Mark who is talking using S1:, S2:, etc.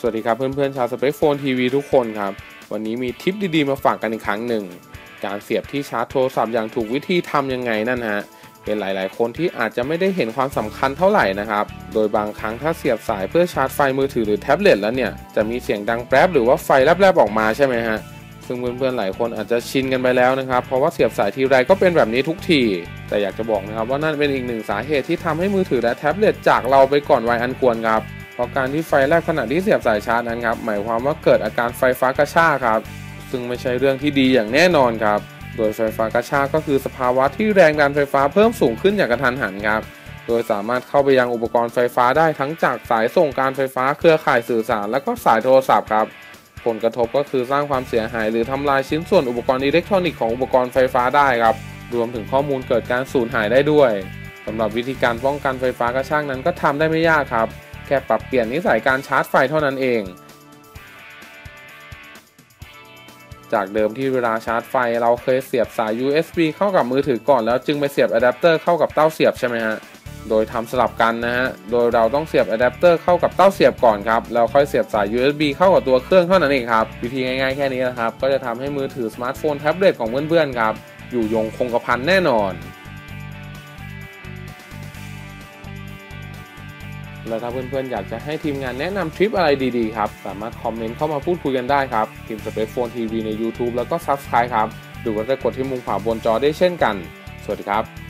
S1: สวัสดีครับเพื่อนๆชาวสเปคโฟนทีวีทุกคนครับ วันนี้มีทิปดีๆมาฝากกันอีกครั้งหนึ่ง การเสียบที่ชาร์จโทรศัพท์อย่างถูกวิธีทำยังไงนั่นฮะ เป็นหลายๆ คนที่อาจจะไม่ได้เห็นความสำคัญเท่าไหร่นะครับ โดยบางครั้งถ้าเสียบสายเพื่อชาร์จไฟมือถือหรือแท็บเล็ตแล้วเนี่ย จะมีเสียงดังแป๊บหรือว่าไฟแลบๆออกมาใช่ไหมฮะ ซึ่งเพื่อนๆหลายคนอาจจะชินกันไปแล้วนะครับ เพราะว่าเสียบสายทีไรก็เป็นแบบนี้ทุกที แต่อยากจะบอกนะครับว่านั่นเป็นอีกหนึ่งสาเหตุที่ทำให้มือถือและแท็บเล็ตจากเราไปก่อนวัยอันควรครับ เพราะการที่ไฟแลบขณะที่เสียบสายชาร์จนั้นครับหมายความว่าเกิดอาการไฟฟ้ากระชากครับ ซึ่งไม่ใช่เรื่องที่ดีอย่างแน่นอนครับ โดยไฟฟ้ากระชากก็คือสภาวะที่แรงดันไฟฟ้าเพิ่มสูงขึ้นอย่างกระทันหันครับ โดยสามารถเข้าไปยังอุปกรณ์ไฟฟ้าได้ทั้งจากสายส่งการไฟฟ้าเครือข่ายสื่อสาร และก็สายโทรศัพท์ครับผลกระทบก็คือสร้างความเสียหาย หรือทำลายชิ้นส่วนอุปกรณ์อิเล็กทรอนิกส์ของอุปกรณ์ไฟฟ้าได้ครับ รวมถึงข้อมูลเกิดการสูญหายได้ด้วยสำหรับวิธีการป้องกันไฟฟ้ากระชากนั้นก็ทำได้ไม่ยากครับ แค่ปรับเปลี่ยนนิสัยการชาร์จไฟเท่านั้นเอง จากเดิมที่เวลาชาร์จไฟเราเคยเสียบสาย USB เข้ากับมือถือก่อนแล้วจึงไปเสียบอะแดปเตอร์เข้ากับเต้าเสียบใช่ไหมฮะโดยทำสลับกันนะฮะ โดยเราต้องเสียบอะแดปเตอร์เข้ากับเต้าเสียบก่อนครับ แล้วค่อยเสียบสาย USB เข้ากับตัวเครื่องเท่านั้นเองครับ วิธีง่ายๆแค่นี้นะครับ ก็จะทำให้มือถือสมาร์ทโฟนแท็บเล็ตของเพื่อนๆครับ อยู่ยงคงกระพันแน่นอน แล้วถ้าเพื่อนๆ อยากจะให้ทีมงานแนะนำทริปอะไรดีๆ ครับ สามารถคอมเมนต์เข้ามาพูดคุยกันได้ครับทีมสเปซโฟนทีวีใน YouTube แล้วก็ Subscribe ครับหรือว่าจะกดที่มุมขวาบนจอได้เช่นกัน สวัสดีครับ